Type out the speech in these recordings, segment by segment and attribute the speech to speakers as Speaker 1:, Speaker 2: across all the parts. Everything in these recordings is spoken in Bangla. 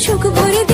Speaker 1: সুখ ভরে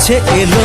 Speaker 1: কাছে এলো।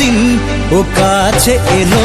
Speaker 2: দিন ও কাছে এলো।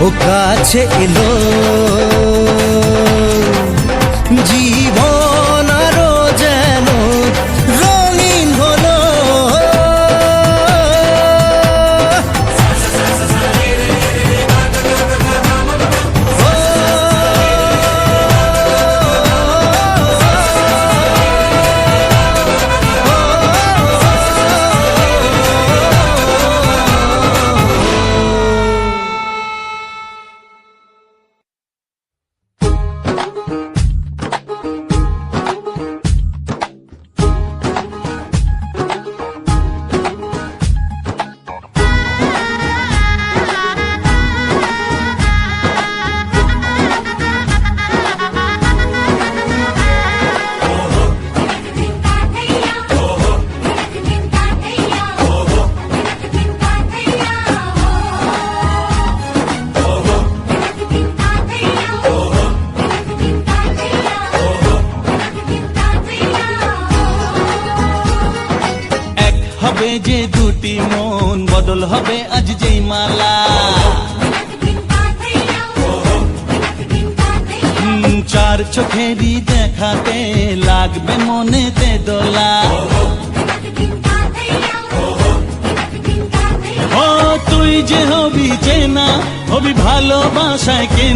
Speaker 2: ও কাছে এলো। জীবন
Speaker 3: হবে যে দুটি মন বদল হবে আজ যেই মালা। চার চোখেরই দেখাতে লাগবে মনেতে দোলা ও, তুই যে হবি চেনা হবি ভালোবাসায় কেনা।